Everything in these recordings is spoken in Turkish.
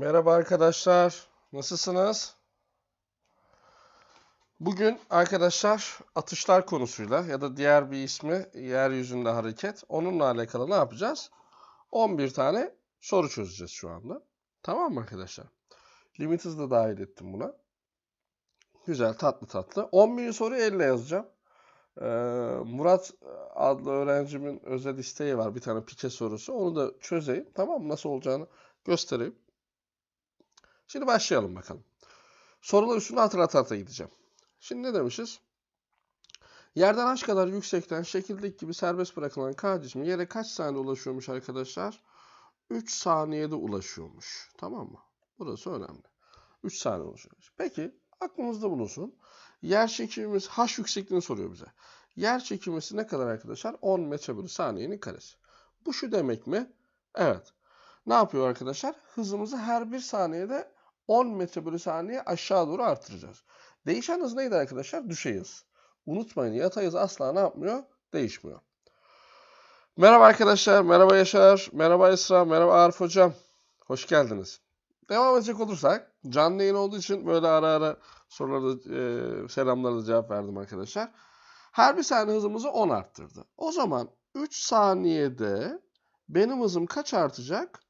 Merhaba arkadaşlar. Nasılsınız? Bugün arkadaşlar atışlar konusuyla ya da diğer bir ismi yeryüzünde hareket. Onunla alakalı ne yapacağız? 11 tane soru çözeceğiz şu anda. Tamam mı arkadaşlar? Limit hızı da dahil ettim buna. Güzel, tatlı tatlı. 11. soruyu elle yazacağım. Ee, Murat adlı öğrencimin özel isteği var. Bir tane pike sorusu. Onu da çözeyim. Tamam mı? Nasıl olacağını göstereyim. Şimdi başlayalım bakalım. Sorular üstünde hatırlata hatırlata gideceğim. Şimdi ne demişiz? Yerden h kadar yüksekten şekildeki gibi serbest bırakılan k cismi yere kaç saniyede ulaşıyormuş arkadaşlar? 3 saniyede ulaşıyormuş. Tamam mı? Burası önemli. 3 saniye ulaşıyormuş. Peki aklımızda bulunsun. Yer çekimimiz h yüksekliğini soruyor bize. Yer çekimisi ne kadar arkadaşlar? 10 metre bölü saniyenin karesi. Bu şu demek mi? Evet. Ne yapıyor arkadaşlar? Hızımızı her bir saniyede 10 metre bölü saniye aşağı doğru artıracağız. Değişen hız neydi arkadaşlar? Düşey. Unutmayın yatay hız asla ne yapmıyor? Değişmiyor. Merhaba arkadaşlar, merhaba Yaşar, merhaba Esra, merhaba Arif Hocam. Hoş geldiniz. Devam edecek olursak, canlı yayın olduğu için böyle ara ara sorulara, e, selamlara da cevap verdim arkadaşlar. Her bir saniye hızımızı 10 arttırdı. O zaman 3 saniyede benim hızım kaç artacak?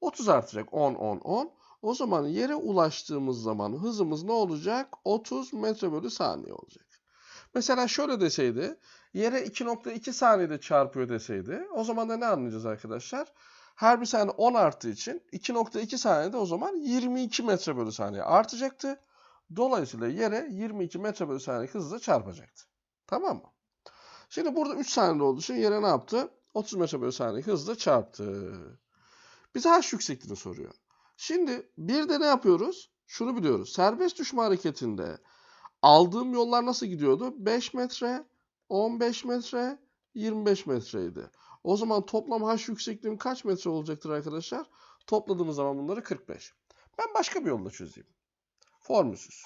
30 artacak. 10, 10, 10. O zaman yere ulaştığımız zaman hızımız ne olacak? 30 metre bölü saniye olacak. Mesela şöyle deseydi, yere 2.2 saniyede çarpıyor deseydi, o zaman da ne anlayacağız arkadaşlar? Her bir saniye 10 arttığı için 2.2 saniyede o zaman 22 metre bölü saniye artacaktı. Dolayısıyla yere 22 metre bölü saniye hızla çarpacaktı. Tamam mı? Şimdi burada 3 saniyede olduğu için yere ne yaptı? 30 metre bölü saniye hızla çarptı. Bize h yüksekliğini soruyor. Şimdi bir de ne yapıyoruz? Şunu biliyoruz. Serbest düşme hareketinde aldığım yollar nasıl gidiyordu? 5 metre, 15 metre, 25 metreydi. O zaman toplam h yüksekliğim kaç metre olacaktır arkadaşlar? Topladığımız zaman bunları 45. Ben başka bir yolla çözeyim. Formülsüz.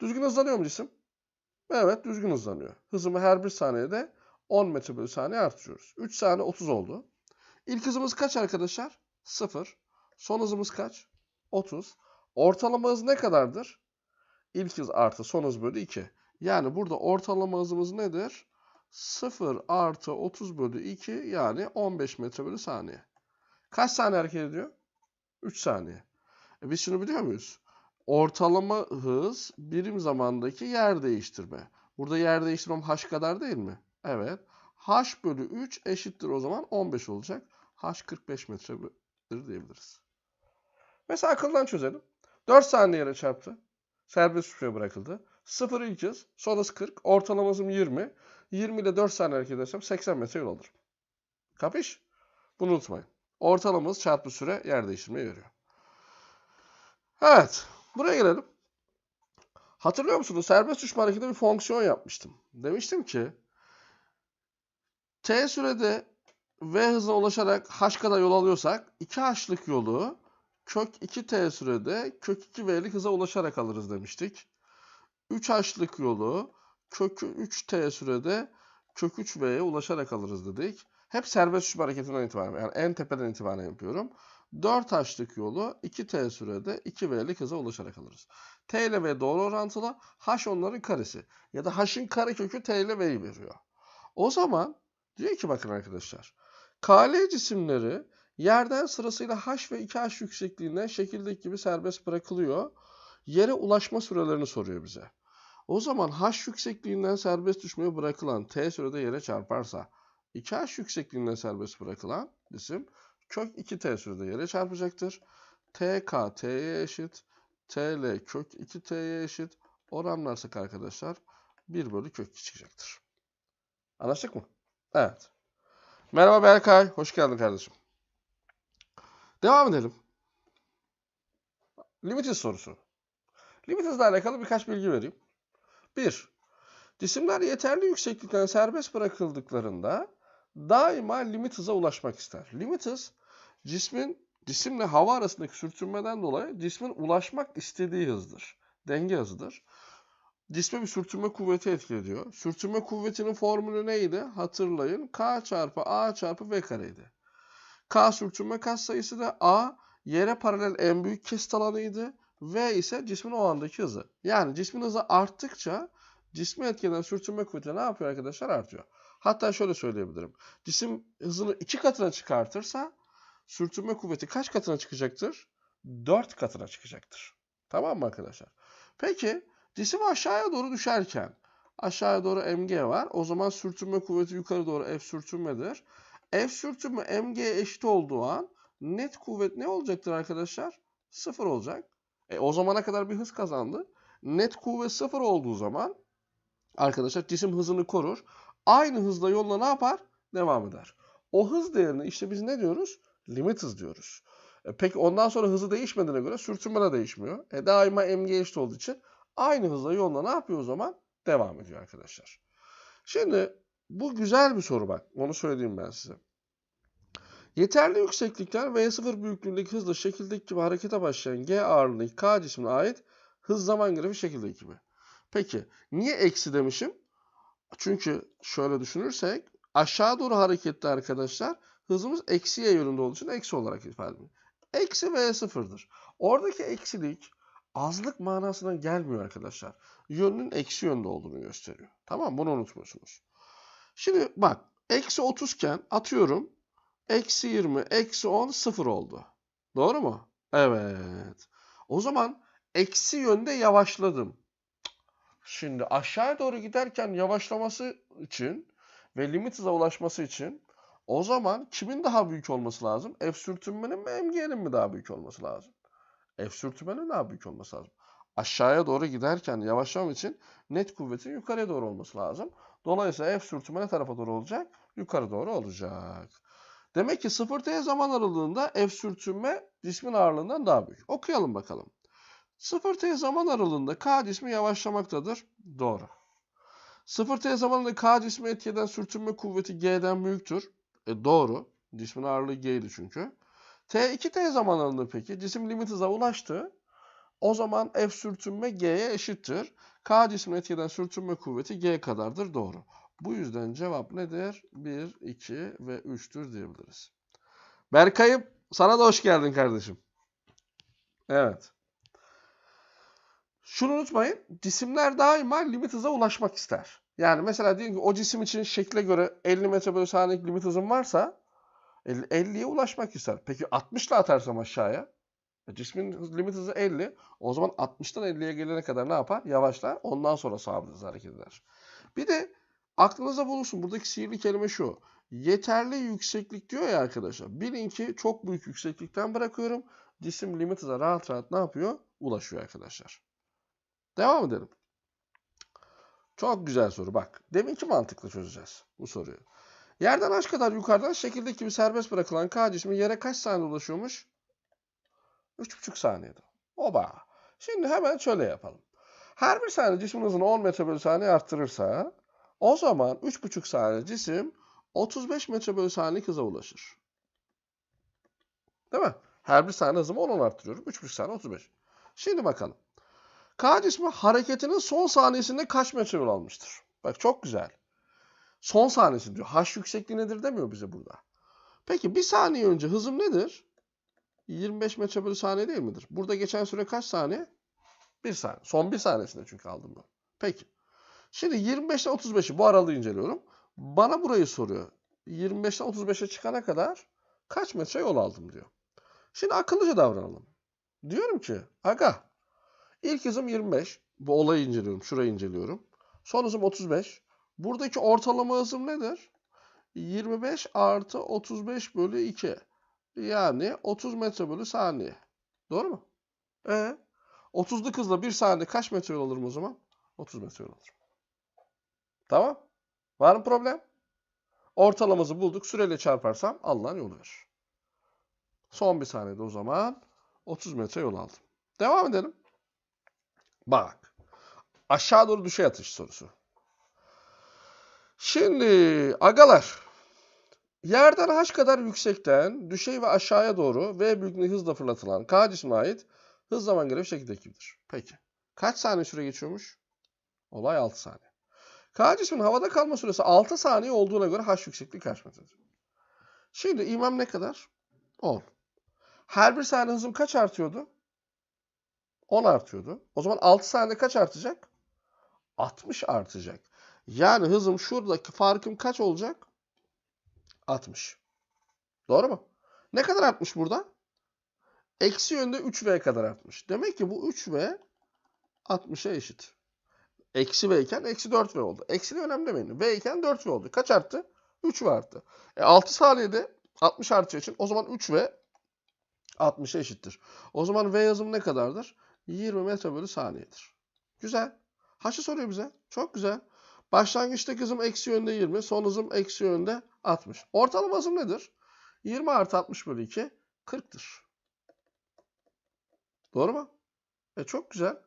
Düzgün hızlanıyor mu cisim? Evet düzgün hızlanıyor. Hızımı her bir saniyede 10 metre bölü saniye artırıyoruz. 3 saniye 30 oldu. İlk hızımız kaç arkadaşlar? 0. Son hızımız kaç? 30. Ortalama hız ne kadardır? İlk hız artı son hız bölü 2. Yani burada ortalama hızımız nedir? 0 artı 30 bölü 2 yani 15 metre bölü saniye. Kaç saniye hareket ediyor? 3 saniye. E biz şunu biliyor muyuz? Ortalama hız birim zamandaki yer değiştirme. Burada yer değiştirmem h kadar değil mi? Evet. h bölü 3 eşittir o zaman 15 olacak. h 45 metredir diyebiliriz. Mesela akıldan çözelim. 4 saniyede çarptı. Serbest düşmeye bırakıldı. 0 ilk hız, son hız 40, ortalaması 20. 20 ile 4 saniye hareket edersem 80 metre yol alırım. Kapış? Bunu unutmayın. Ortalamamız çarpı süre yer değiştirmeye yarıyor. Evet. Buraya gelelim. Hatırlıyor musunuz? Serbest düşme hareketinde bir fonksiyon yapmıştım. Demiştim ki t sürede v hızına ulaşarak h kadar yol alıyorsak 2h'lık yolu kök 2t sürede kök 2v'lik hıza ulaşarak alırız demiştik. 3h'lık yolu kök 3t sürede kök 3v'ye ulaşarak alırız dedik. Hep serbest düşme hareketinden itibaren yani en tepeden itibaren yapıyorum. 4h'lık yolu 2t sürede 2v'lik hıza ulaşarak alırız. t ile v doğru orantılı, h onların karesi. Ya da h'ın karekökü t ile v'yi veriyor. O zaman diyor ki bakın arkadaşlar. KL cisimleri yerden sırasıyla h ve 2h yüksekliğinden şekildeki gibi serbest bırakılıyor. Yere ulaşma sürelerini soruyor bize. O zaman h yüksekliğinden serbest düşmeye bırakılan t sürede yere çarparsa 2h yüksekliğinden serbest bırakılan cisim kök 2t sürede yere çarpacaktır. tk t'ye eşit. tl kök 2t'ye eşit. Oranlarsak arkadaşlar 1 bölü kök 2 çıkacaktır. Anlaştık mı? Evet. Merhaba Berkay. Hoş geldin kardeşim. Devam edelim. Limitsiz sorusu. Limitizle alakalı birkaç bilgi vereyim. 1. Cisimler yeterli yükseklikten serbest bırakıldıklarında daima limit hıza ulaşmak ister. Limit hız cismin cisimle hava arasındaki sürtünmeden dolayı cismin ulaşmak istediği hızdır. Denge hızıdır. Cisme bir sürtünme kuvveti etki ediyor. Sürtünme kuvvetinin formülü neydi? Hatırlayın. K çarpı A çarpı V kareydi. K sürtünme katsayısı da A yere paralel en büyük kesit alanıydı. V ise cismin o andaki hızı. Yani cismin hızı arttıkça cismi etkilenen sürtünme kuvveti ne yapıyor arkadaşlar? Artıyor. Hatta şöyle söyleyebilirim. Cisim hızını iki katına çıkartırsa sürtünme kuvveti kaç katına çıkacaktır? Dört katına çıkacaktır. Tamam mı arkadaşlar? Peki cisim aşağıya doğru düşerken aşağıya doğru mg var. O zaman sürtünme kuvveti yukarı doğru F sürtünmedir. F sürtünme mg eşit olduğu an net kuvvet ne olacaktır arkadaşlar? Sıfır olacak. E, o zamana kadar bir hız kazandı. Net kuvvet sıfır olduğu zaman arkadaşlar cisim hızını korur. Aynı hızla yoluna ne yapar? Devam eder. O hız değerini işte biz ne diyoruz? Limit hız diyoruz. E, peki ondan sonra hızı değişmediğine göre sürtünme de değişmiyor. E, daima mg eşit olduğu için aynı hızla yoluna ne yapıyor o zaman? Devam ediyor arkadaşlar. Şimdi bu güzel bir soru bak. Onu söyleyeyim ben size. Yeterli yükseklikten V0 büyüklüğündeki hızla şekildeki gibi harekete başlayan G ağırlığındaki K cismine ait hız zaman grafiği şekildeki gibi. Peki niye eksi demişim? Çünkü şöyle düşünürsek aşağı doğru harekette arkadaşlar hızımız eksiye yönünde olduğu için eksi olarak ifade edilir. Eksi V0'dır. Oradaki eksilik azlık manasına gelmiyor arkadaşlar. Yönünün eksi yönde olduğunu gösteriyor. Tamam bunu unutmuyorsunuz. Şimdi bak eksi 30 iken atıyorum eksi 20, eksi 10, 0 oldu. Doğru mu? Evet. O zaman eksi yönde yavaşladım. Şimdi aşağıya doğru giderken yavaşlaması için ve limit hıza ulaşması için o zaman kimin daha büyük olması lazım? F sürtünmenin mi MG'nin mi daha büyük olması lazım? F sürtünmenin daha büyük olması lazım. Aşağıya doğru giderken yavaşlamam için net kuvvetin yukarıya doğru olması lazım. Dolayısıyla F sürtünme ne tarafa doğru olacak? Yukarı doğru olacak. Demek ki 0T zaman aralığında F sürtünme cismin ağırlığından daha büyük. Okuyalım bakalım. 0T zaman aralığında K cismi yavaşlamaktadır. Doğru. 0T zamanında K cismi etki eden sürtünme kuvveti G'den büyüktür. E doğru. Cismin ağırlığı G'ydi çünkü. T2T zaman aralığında peki cisim limit hıza ulaştı. O zaman F sürtünme G'ye eşittir. K cismini etki eden sürtünme kuvveti G kadardır. Doğru. Bu yüzden cevap nedir? 1, 2 ve 3'tür diyebiliriz. Berkay'ım sana da hoş geldin kardeşim. Evet. Şunu unutmayın. Cisimler daima limit hıza ulaşmak ister. Yani mesela diyelim ki o cisim için şekle göre 50 metre bölü saniyelik limit hızım varsa 50'ye ulaşmak ister. Peki 60 ile atarsam aşağıya e, cismin limit hızı 50. O zaman 60'tan 50'ye gelene kadar ne yapar? Yavaşlar. Ondan sonra sabit hızla hareket eder. Bir de aklınıza bulunsun. Buradaki sihirli kelime şu. Yeterli yükseklik diyor ya arkadaşlar. Bilin ki çok büyük yükseklikten bırakıyorum. Cisim limit hıza rahat rahat ne yapıyor? Ulaşıyor arkadaşlar. Devam edelim. Çok güzel soru. Bak. Deminki mantıklı çözeceğiz bu soruyu. Yerden aş kadar yukarıdan şekildeki gibi serbest bırakılan K cismi yere kaç saniyede ulaşıyormuş? 3,5 saniyede. Oba. Şimdi hemen şöyle yapalım. Her bir saniye cismin hızını 10 metre bölü saniye arttırırsa o zaman 3,5 saniye cisim 35 metre bölü saniye hıza ulaşır. Değil mi? Her bir saniye hızımı 10 arttırıyorum. 3,5 saniye 35. Şimdi bakalım. K cismi hareketinin son saniyesinde kaç metre yol almıştır? Bak çok güzel. Son saniyesi diyor. H yüksekliği nedir demiyor bize burada. Peki bir saniye önce hızım nedir? 25 metre bölü saniye değil midir? Burada geçen süre kaç saniye? 1 saniye. Son bir saniyesinde çünkü aldım ben. Peki. Şimdi 25'ten 35'i bu aralığı inceliyorum. Bana burayı soruyor. 25'ten 35'e çıkana kadar kaç metre yol aldım diyor. Şimdi akıllıca davranalım. Diyorum ki aga ilk hızım 25. Bu olayı inceliyorum. Şurayı inceliyorum. Son hızım 35. Buradaki ortalama hızım nedir? 25 artı 35 bölü 2. Yani 30 metre bölü saniye. Doğru mu? E 30'luk hızla 1 saniye kaç metre yol alırım o zaman? 30 metre yol alırım. Tamam. Var mı problem? Ortalaması bulduk. Süreyle çarparsam alınan yolu verir. Son bir saniyede o zaman 30 metre yol aldım. Devam edelim. Bak. Aşağı doğru düşey atış sorusu. Şimdi agalar yerden h kadar yüksekten düşey ve aşağıya doğru v büyüklüğünde hızla fırlatılan k cismine ait hız zaman grafiği şekildeki gibidir. Peki. Kaç saniye süre geçiyormuş? Olay 6 saniye. K cisminin havada kalma süresi 6 saniye olduğuna göre h yüksekliği kaç metredir? Şimdi imam ne kadar? 10. Her bir saniye hızım kaç artıyordu? 10 artıyordu. O zaman 6 saniyede kaç artacak? 60 artacak. Yani hızım şuradaki farkım kaç olacak? 60. Doğru mu? Ne kadar artmış burada? Eksi yönde 3V kadar artmış. Demek ki bu 3V 60'a eşit. Eksi V iken eksi 4V oldu. Eksi de önemli demeyin. V iken 4V oldu. Kaç arttı? 3V arttı. E 6 saniyede 60 artacağı için o zaman 3V 60'a eşittir. O zaman V yazımı ne kadardır? 20 metre bölü saniyedir. Güzel. H'ı soruyor bize. Çok güzel. Başlangıçtaki hızım eksi yönde 20. Son hızım eksi yönde 60. Ortalama hızım nedir? 20 artı 60 bölü 2 40'tır. Doğru mu? E çok güzel.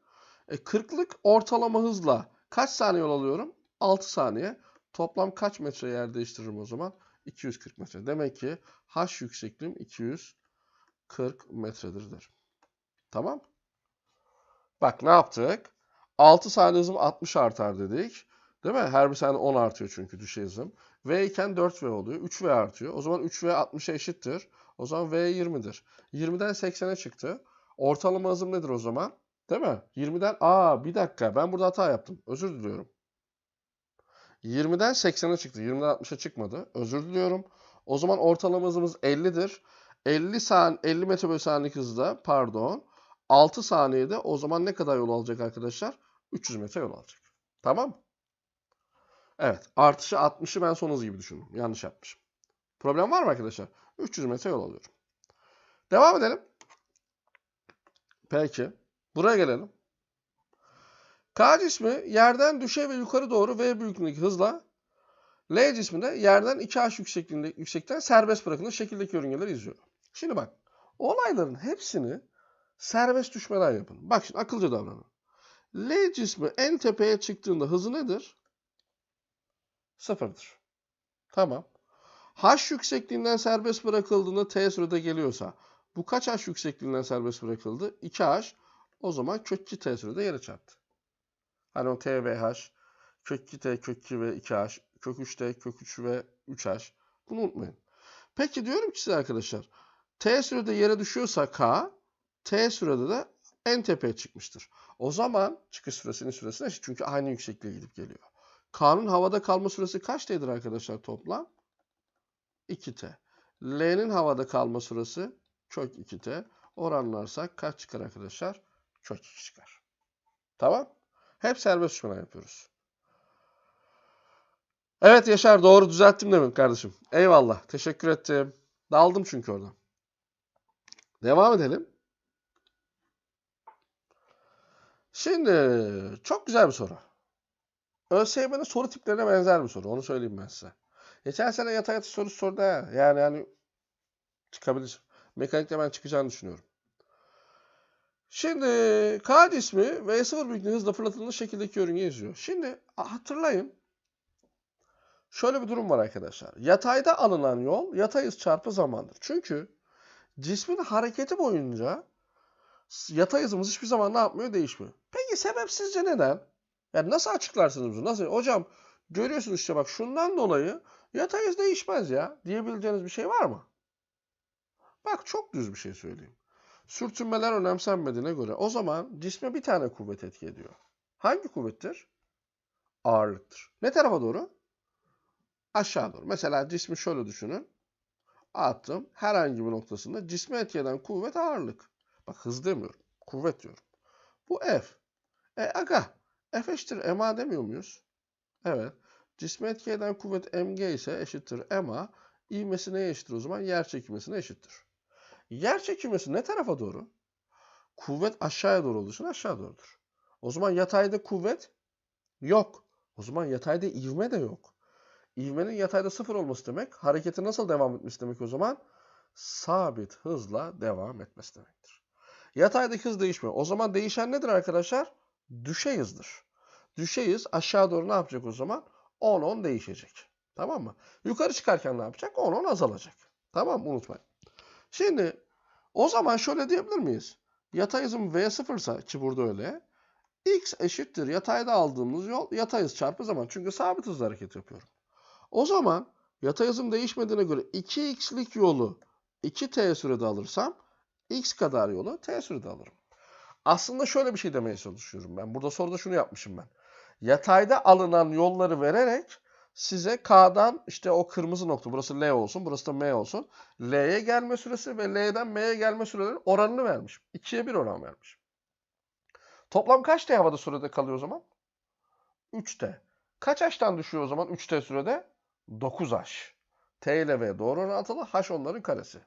E 40'lık ortalama hızla kaç saniye yol alıyorum? 6 saniye. Toplam kaç metre yer değiştiririm o zaman? 240 metre. Demek ki H yüksekliğim 240 metredir derim. Tamam. Bak ne yaptık? 6 saniye hızım 60 artar dedik. Değil mi? Her bir saniye 10 artıyor çünkü düşey hızım. V iken 4V oluyor. 3V artıyor. O zaman 3V 60'a eşittir. O zaman V 20'dir. 20'den 80'e çıktı. Ortalama hızım nedir o zaman? Değil mi? 20'den... Aa bir dakika ben burada hata yaptım. Özür diliyorum. 20'den 80'e çıktı. 20'den 60'a çıkmadı. Özür diliyorum. O zaman ortalama hızımız 50'dir. 50 san 50 metre bölü saniye hızda pardon 6 saniyede o zaman ne kadar yol alacak arkadaşlar? 300 metre yol alacak. Tamam Evet. Artışı 60'ı ben son hız gibi düşündüm. Yanlış yapmışım. Problem var mı arkadaşlar? 300 metre yol alıyorum. Devam edelim. Peki. Buraya gelelim. K cismi yerden düşey ve yukarı doğru V büyüklüğündeki hızla L cismi de yerden 2H yüksekliğinde, yüksekten serbest bırakılmış şekildeki yörüngeleri izliyor. Şimdi bak. Olayların hepsini serbest düşmeden yapın. Bak şimdi akılcı davranın. L cismi en tepeye çıktığında hızı nedir? Sıfırdır. Tamam. H yüksekliğinden serbest bırakıldığında T sürede geliyorsa bu kaç H yüksekliğinden serbest bırakıldı? 2H. O zaman kök 2 T sürede yere çarptı. Hani o T ve H, kök 2 T, kök 2 ve 2H, kök 3 T, kök 3 ve 3H. Bunu unutmayın. Peki diyorum ki size arkadaşlar. T sürede yere düşüyorsa K, T sürede de en tepeye çıkmıştır. O zaman çıkış süresinin süresine. Çünkü aynı yüksekliğe gidip geliyor. K'nın havada kalma süresi kaç T'dir arkadaşlar toplam? 2T. L'nin havada kalma süresi kök 2T. Oranlarsak kaç çıkar arkadaşlar? Kök 2 çıkar. Tamam. Hep serbest uçmadan yapıyoruz. Evet Yaşar doğru düzelttim demin kardeşim. Eyvallah. Teşekkür ettim. Daldım çünkü oradan. Devam edelim. Şimdi çok güzel bir soru. ÖSYM'nin soru tiplerine benzer bir soru. Onu söyleyeyim ben size. Geçen sene yatay atış sorusu sordu ha. Yani yani çıkabilir. Mekanikte ben çıkacağını düşünüyorum. Şimdi K cismi V0 büyüklüğü hızla fırlatılmış şekildeki yörünge izliyor. Şimdi hatırlayın. Şöyle bir durum var arkadaşlar. Yatayda alınan yol yatay hız çarpı zamandır. Çünkü cismin hareketi boyunca yatay hızımız hiçbir zaman ne yapmıyor? Değişmiyor. Peki sebep sizce neden? Yani nasıl açıklarsınız bunu? Nasıl? Hocam görüyorsunuz işte bak şundan dolayı yatay hız değişmez ya diyebileceğiniz bir şey var mı? Bak çok düz bir şey söyleyeyim. Sürtünmeler önemsenmediğine göre o zaman cisme bir tane kuvvet etki ediyor. Hangi kuvvettir? Ağırlıktır. Ne tarafa doğru? Aşağı doğru. Mesela cismi şöyle düşünün. Attım. Herhangi bir noktasında cisme etki eden kuvvet ağırlık. Bak hız demiyorum. Kuvvet diyorum. Bu F. E aga. F eşittir MA demiyor muyuz? Evet. Cisme etki kuvvet mg ise eşittir ma. İvmesi neye eşittir o zaman? Yer çekilmesine eşittir. Yer çekilmesi ne tarafa doğru? Kuvvet aşağıya doğru olduğu için aşağı doğrudur. O zaman yatayda kuvvet yok. O zaman yatayda ivme de yok. İvmenin yatayda sıfır olması demek, hareketi nasıl devam etmesi demek o zaman? Sabit hızla devam etmesi demektir. Yataydaki hız değişmiyor. O zaman değişen nedir arkadaşlar? Düşey hızdır. Düşey hız aşağı doğru ne yapacak o zaman? 10-10 değişecek. Tamam mı? Yukarı çıkarken ne yapacak? 10-10 azalacak. Tamam mı? Unutmayın. Şimdi o zaman şöyle diyebilir miyiz? Yatay hızım V sıfırsa ki burada öyle. X eşittir yatayda aldığımız yol yatay hız çarpı zaman. Çünkü sabit hızla hareket yapıyorum. O zaman yatay hızım değişmediğine göre 2x'lik yolu 2t sürede alırsam x kadar yolu t sürede alırım. Aslında şöyle bir şey demeye çalışıyorum ben. Burada soruda şunu yapmışım ben. Yatayda alınan yolları vererek size K'dan işte o kırmızı nokta burası L olsun burası da M olsun. L'ye gelme süresi ve L'den M'ye gelme sürelerinin oranını vermiş. 2'ye 1 oran vermiş. Toplam kaç T havada sürede kalıyor o zaman? 3T. Kaç H'tan düşüyor o zaman 3T sürede? 9H. T ile V doğru orantılı. H onların karesi.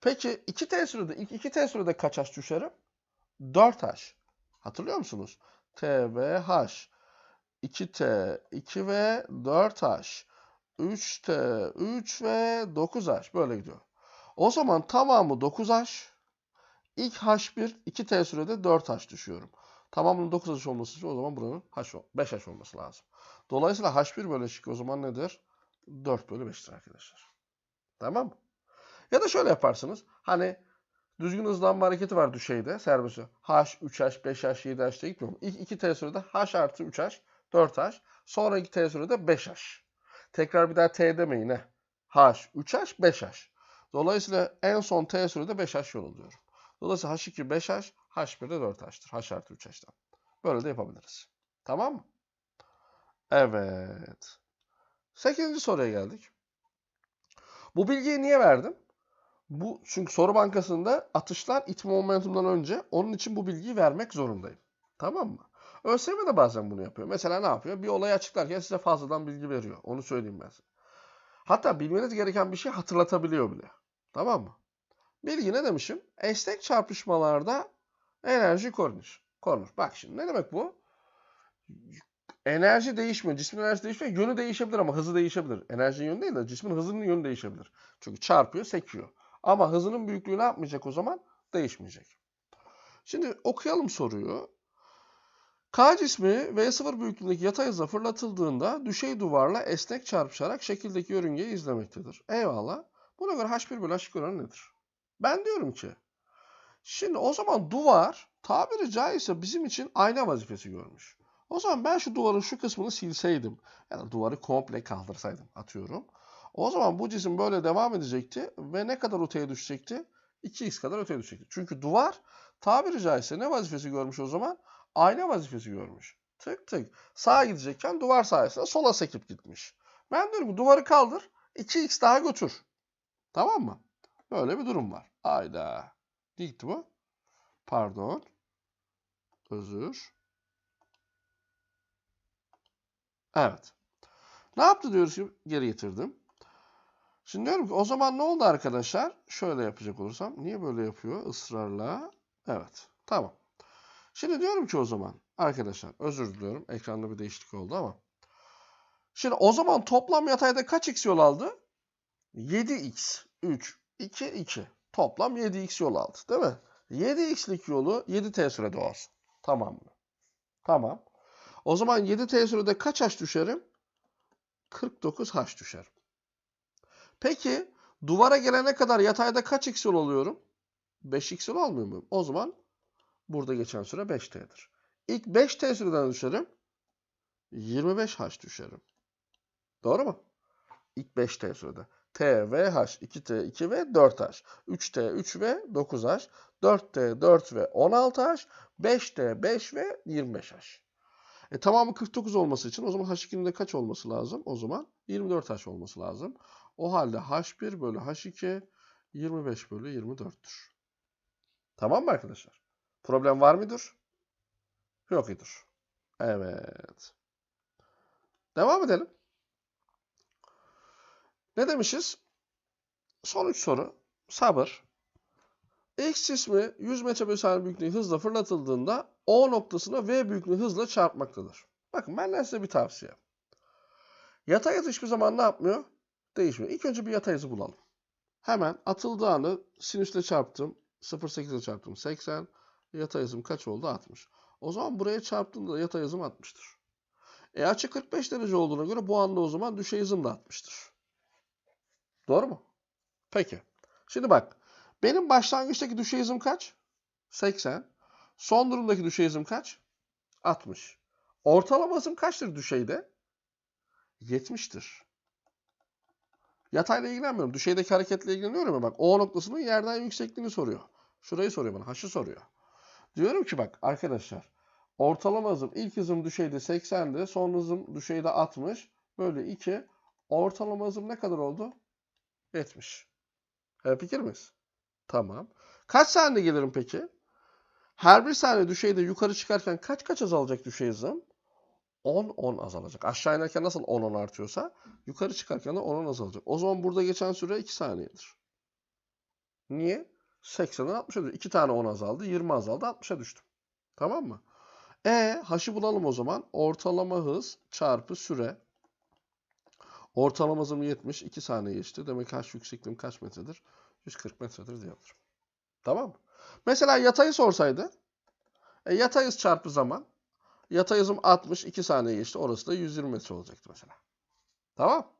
Peki 2T sürede, ilk 2T sürede kaç H düşerim? 4H. Hatırlıyor musunuz? T, V, H. 2T, 2V, 4H. 3T, 3 ve 9H. Böyle gidiyor. O zaman tamamı 9H. İlk H1, 2T sürede 4H düşüyorum. Tamamının 9H olması için o zaman buranın H, 5H olması lazım. Dolayısıyla H1 bölü H2 o zaman nedir? 4 bölü 5'tir arkadaşlar. Tamam mı? Ya da şöyle yaparsınız. Hani düzgün hızlanma hareketi var düşeyde serbest. H, 3H, 5H, 7H diye gitmiyor mu? İlk 2T sürede H artı 3H, 4H. Sonra 2T sürede 5H. Tekrar bir daha T demeyin. H, 3H, 5H. Dolayısıyla en son T sürede 5H yol alıyorum. Dolayısıyla H2 5H, H1 de 4H'tır. H artı 3H'den. Böyle de yapabiliriz. Tamam mı? Evet. Sekizinci soruya geldik. Bu bilgiyi niye verdim? Bu çünkü soru bankasında atışlar itme momentumdan önce onun için bu bilgiyi vermek zorundayım. Tamam mı? ÖSYM de bazen bunu yapıyor. Mesela ne yapıyor? Bir olayı açıklarken size fazladan bilgi veriyor. Onu söyleyeyim ben size. Hatta bilmeniz gereken bir şey hatırlatabiliyor bile. Tamam mı? Bilgi ne demişim? Esnek çarpışmalarda enerji korunur. Korunur. Bak şimdi ne demek bu? Enerji değişmiyor. Cismin enerjisi değişmiyor. Yönü değişebilir ama hızı değişebilir. Enerjinin yönü değil de cismin hızının yönü değişebilir. Çünkü çarpıyor, sekiyor. Ama hızının büyüklüğü ne yapmayacak o zaman? Değişmeyecek. Şimdi okuyalım soruyu. K cismi V0 büyüklüğündeki yatay hızla fırlatıldığında düşey duvarla esnek çarpışarak şekildeki yörüngeyi izlemektedir. Eyvallah. Buna göre H1 bölü H2 oranı nedir? Ben diyorum ki şimdi o zaman duvar tabiri caizse bizim için ayna vazifesi görmüş. O zaman ben şu duvarın şu kısmını silseydim ya da duvarı komple kaldırsaydım atıyorum. O zaman bu cisim böyle devam edecekti ve ne kadar öteye düşecekti? 2x kadar öteye düşecekti. Çünkü duvar tabiri caizse ne vazifesi görmüş o zaman? Ayna vazifesi görmüş. Tık tık. Sağa gidecekken duvar sayesinde sola sekip gitmiş. Ben diyorum ki duvarı kaldır. 2x daha götür. Tamam mı? Böyle bir durum var. Ayda. Gitti bu? Pardon. Özür. Evet. Ne yaptı diyoruz ki geri getirdim. Şimdi diyorum ki o zaman ne oldu arkadaşlar? Şöyle yapacak olursam. Niye böyle yapıyor ısrarla? Evet. Tamam. Şimdi diyorum ki o zaman arkadaşlar özür diliyorum. Ekranda bir değişiklik oldu ama. Şimdi o zaman toplam yatayda kaç x yol aldı? 7x, 3, 2, 2. Toplam 7x yol aldı değil mi? 7x'lik yolu 7t sürede olsun. Tamam mı? Tamam. O zaman 7t sürede kaç h düşerim? 49 h düşerim. Peki duvara gelene kadar yatayda kaç x yol alıyorum? 5x yol almıyor muyum? O zaman burada geçen süre 5t'dir. İlk 5t süreden düşerim. 25h düşerim. Doğru mu? İlk 5t sürede. T, V, H, 2T, 2 ve 4H. 3T, 3 ve 9H. 4T, 4 ve 16H. 5T, 5 ve 25H. E, tamamı 49 olması için o zaman H2'nin de kaç olması lazım? O zaman 24H olması lazım. O halde H1 bölü H2 25 bölü 24'tür. Tamam mı arkadaşlar? Problem var mıdır? Yok idir. Evet. Devam edelim. Ne demişiz? Son üç soru. Sabır. X cismi 100 metre bölü saniye büyüklüğü hızla fırlatıldığında O noktasına V büyüklüğü hızla çarpmaktadır. Bakın benden size bir tavsiye. Yatay hız hiçbir zaman ne yapmıyor? Değişmiyor. İlk önce bir yatay hızı bulalım. Hemen atıldığı anı sinüsle çarptım. 0.8 ile çarptım 80. Yatay hızım kaç oldu? 60. O zaman buraya çarptığımda yatay hızım 60'tır. E açı 45 derece olduğuna göre bu anda o zaman düşey hızım da 60'tır. Doğru mu? Peki. Şimdi bak. Benim başlangıçtaki düşey hızım kaç? 80. Son durumdaki düşey hızım kaç? 60. Ortalama hızım kaçtır düşeyde? 70'tir. Yatayla ilgilenmiyorum. Düşeydeki hareketle ilgileniyorum ya bak. O noktasının yerden yüksekliğini soruyor. Şurayı soruyor bana. H'ı soruyor. Diyorum ki bak arkadaşlar. Ortalama hızım ilk hızım düşeyde 80'di. Son hızım düşeyde 60. Böyle 2. Ortalama hızım ne kadar oldu? 70. Her fikir miyiz? Tamam. Kaç saniye gelirim peki? Her bir saniye düşeyde yukarı çıkarken kaç kaç azalacak düşey hızım? 10 10 azalacak. Aşağı inerken nasıl 10 10 artıyorsa yukarı çıkarken de 10 10 azalacak. O zaman burada geçen süre 2 saniyedir. Niye? 80'den 60'a düştü. 2 tane 10 azaldı. 20 azaldı. 60'a düştüm. Tamam mı? E h'ı bulalım o zaman. Ortalama hız çarpı süre. Ortalama hızım 70. 2 saniye geçti. Demek ki h yüksekliğim kaç metredir? 140 metredir diyebilirim. Tamam mı? Mesela yatayı sorsaydı. E, yatay hız çarpı zaman. Yatay hızım 60. 2 saniye geçti. Orası da 120 metre olacaktı mesela. Tamam.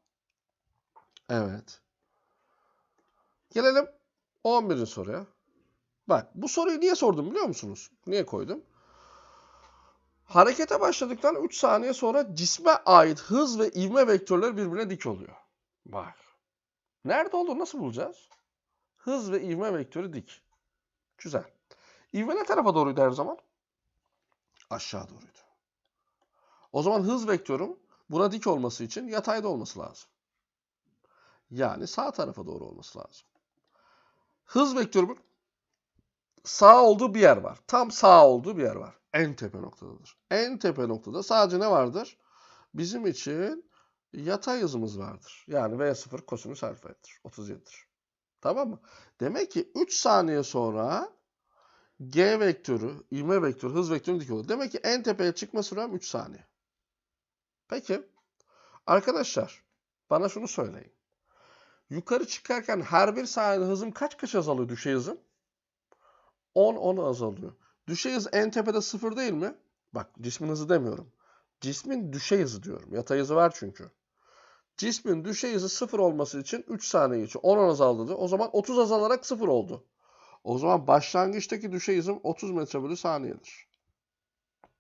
Evet. Gelelim 11. soruya. Bak bu soruyu niye sordum biliyor musunuz? Niye koydum? Harekete başladıktan 3 saniye sonra cisme ait hız ve ivme vektörleri birbirine dik oluyor. Bak. Nerede olduğunu nasıl bulacağız? Hız ve ivme vektörü dik. Güzel. İvme ne tarafa doğruydu her zaman? Aşağı doğruydu. O zaman hız vektörüm buna dik olması için yatayda olması lazım. Yani sağ tarafa doğru olması lazım. Hız vektörümün sağ olduğu bir yer var. Tam sağ olduğu bir yer var. En tepe noktadadır. En tepe noktada sadece ne vardır? Bizim için yatay hızımız vardır. Yani V0 kosinüs alfadır. 37'dir. Tamam mı? Demek ki 3 saniye sonra G vektörü, ivme vektörü, hız vektörü dik olur. Demek ki en tepeye çıkma sürem 3 saniye. Peki. Arkadaşlar bana şunu söyleyin. Yukarı çıkarken her bir saniyede hızım kaç kaç azalıyor düşey hızım? 10 10 azalıyor. Düşey hız en tepede 0 değil mi? Bak cismin hızı demiyorum. Cismin düşey hızı diyorum. Yatay hızı var çünkü. Cismin düşey hızı 0 olması için 3 saniye geçiyor. 10 10 azaldı. O zaman 30 azalarak 0 oldu. O zaman başlangıçtaki düşey hızım 30 metre bölü saniyedir.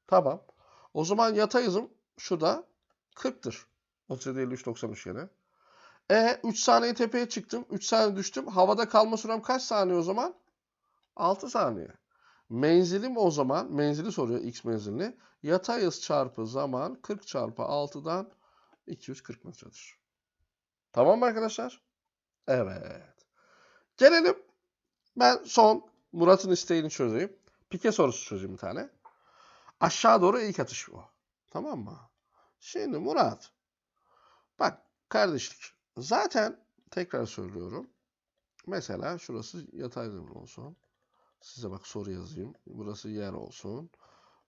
Tamam. O zaman yatay hızım şurada 40'tır. 37 53 93 gene. E 3 saniye tepeye çıktım. 3 saniye düştüm. Havada kalma sürem kaç saniye o zaman? 6 saniye. Menzilim o zaman, menzili soruyor x menzilini. Yatay hız çarpı zaman 40 çarpı 6'dan 240 metredir. Tamam mı arkadaşlar? Evet. Gelelim. Ben son Murat'ın isteğini çözeyim. Pike sorusu çözeyim bir tane. Aşağı doğru ilk atış bu. Tamam mı? Şimdi Murat. Bak kardeşlik. Zaten tekrar söylüyorum. Mesela şurası yatay zemin olsun. Size bak soru yazayım. Burası yer olsun.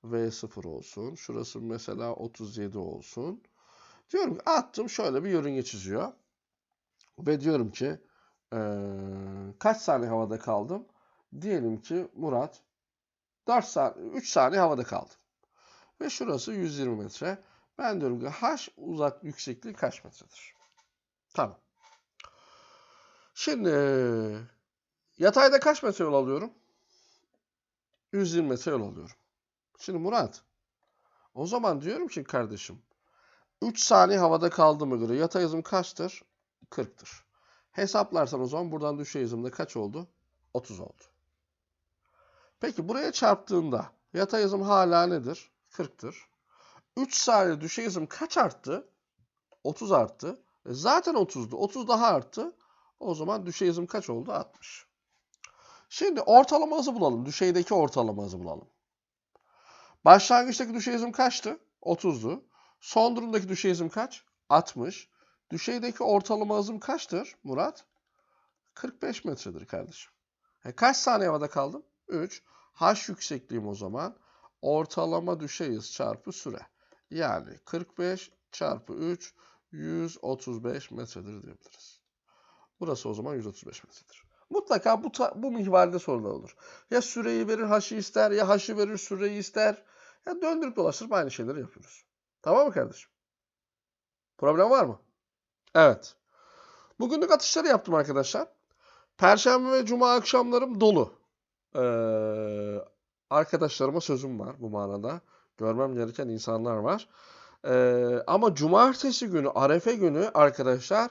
V0 olsun. Şurası mesela 37 olsun. Diyorum ki attım şöyle bir yörünge çiziyor. Ve diyorum ki ee, kaç saniye havada kaldım? Diyelim ki Murat 4 saniye, 3 saniye havada kaldım. Ve şurası 120 metre. Ben diyorum ki h uzak yüksekliği kaç metredir? Tamam. Şimdi yatayda kaç metre yol alıyorum? 120 metre yol alıyorum. Şimdi Murat, o zaman diyorum ki kardeşim, 3 saniye havada kaldığıma göre yatay hızım kaçtır? 40'tır. Hesaplarsan o zaman buradan düşey hızımda kaç oldu? 30 oldu. Peki buraya çarptığında yatay hızım hala nedir? 40'tır. 3 saniye düşey hızım kaç arttı? 30 arttı. E zaten 30'du. 30 daha arttı. O zaman düşey hızım kaç oldu? 60. Şimdi ortalama hızı bulalım. Düşeydeki ortalama hızı bulalım. Başlangıçtaki düşey hızım kaçtı? 30'du. Son durumdaki düşey hızım kaç? 60. Düşeydeki ortalama hızım kaçtır Murat? 45 metredir kardeşim. E kaç saniye havada kaldım? 3. H yüksekliğim o zaman. Ortalama düşey hız çarpı süre. Yani 45 çarpı 3 135 metredir diyebiliriz. Burası o zaman 135 metredir. Mutlaka bu, bu mihvalde sorular olur. Ya süreyi verir h'ı ister ya h'ı verir süreyi ister. Ya döndürüp dolaştırıp aynı şeyleri yapıyoruz. Tamam mı kardeşim? Problem var mı? Evet. Bugünlük atışları yaptım arkadaşlar. Perşembe ve cuma akşamlarım dolu. Ee, arkadaşlarıma sözüm var bu manada. Görmem gereken insanlar var. Ee, ama cumartesi günü, arefe günü arkadaşlar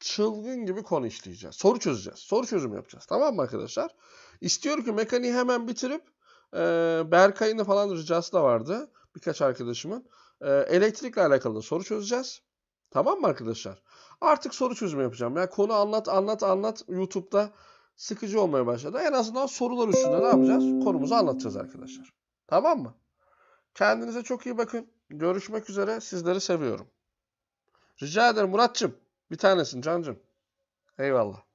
çılgın gibi konu işleyeceğiz. Soru çözeceğiz. Soru çözüm yapacağız. Tamam mı arkadaşlar? İstiyorum ki mekaniği hemen bitirip e, Berkay'ın falan ricası da vardı. Birkaç arkadaşımın. E, elektrikle alakalı da soru çözeceğiz. Tamam mı arkadaşlar? Artık soru çözümü yapacağım. Yani konu anlat anlat anlat YouTube'da sıkıcı olmaya başladı. En azından sorular üstünde ne yapacağız? Konumuzu anlatacağız arkadaşlar. Tamam mı? Kendinize çok iyi bakın. Görüşmek üzere. Sizleri seviyorum. Rica ederim Muratçım. Bir tanesin Cancım. Eyvallah.